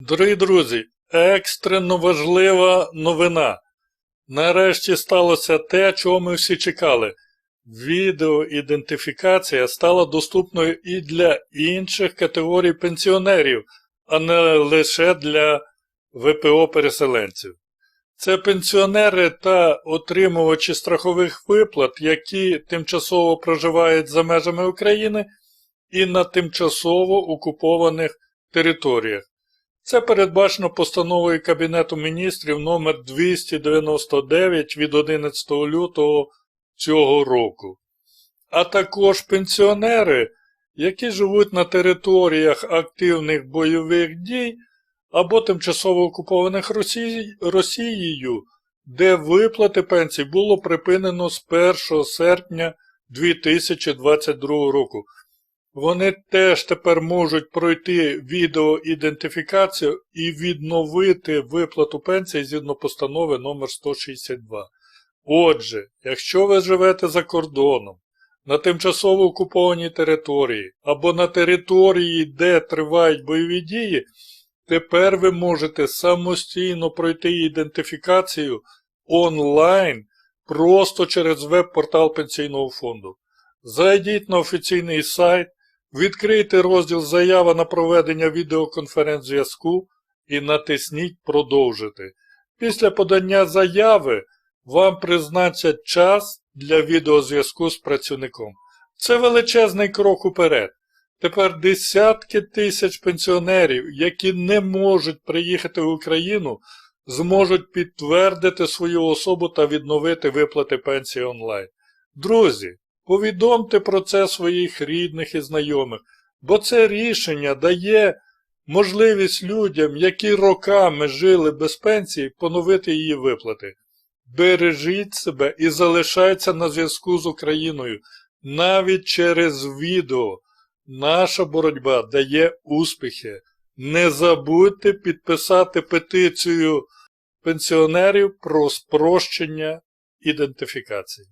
Дорогі друзі, екстрено важлива новина. Нарешті сталося те, чого ми всі чекали. Відеоідентифікація стала доступною і для інших категорій пенсіонерів, а не лише для ВПО-переселенців. Це пенсіонери та отримувачі страхових виплат, які тимчасово проживають за межами України і на тимчасово окупованих територіях. Це передбачено постановою Кабінету міністрів номер 299 від 11 лютого цього року. А також пенсіонери, які живуть на територіях активних бойових дій або тимчасово окупованих Росії- Росією, де виплати пенсій було припинено з 1 серпня 2022 року. Вони теж тепер можуть пройти відеоідентифікацію і відновити виплату пенсії згідно постанови номер 162. Отже, якщо ви живете за кордоном, на тимчасово окупованій території або на території, де тривають бойові дії, тепер ви можете самостійно пройти ідентифікацію онлайн просто через веб-портал Пенсійного фонду. Зайдіть на офіційний сайт, відкрийте розділ Заява на проведення відеоконференц-зв'язку і натисніть Продовжити. Після подання заяви вам призначать час для відеозв'язку з працівником. Це величезний крок уперед. Тепер десятки тисяч пенсіонерів, які не можуть приїхати в Україну, зможуть підтвердити свою особу та відновити виплати пенсії онлайн. Друзі, повідомте про це своїх рідних і знайомих, бо це рішення дає можливість людям, які роками жили без пенсії, поновити її виплати. Бережіть себе і залишайтеся на зв'язку з Україною навіть через відео. Наша боротьба дає успіхи. Не забудьте підписати петицію пенсіонерів про спрощення ідентифікації.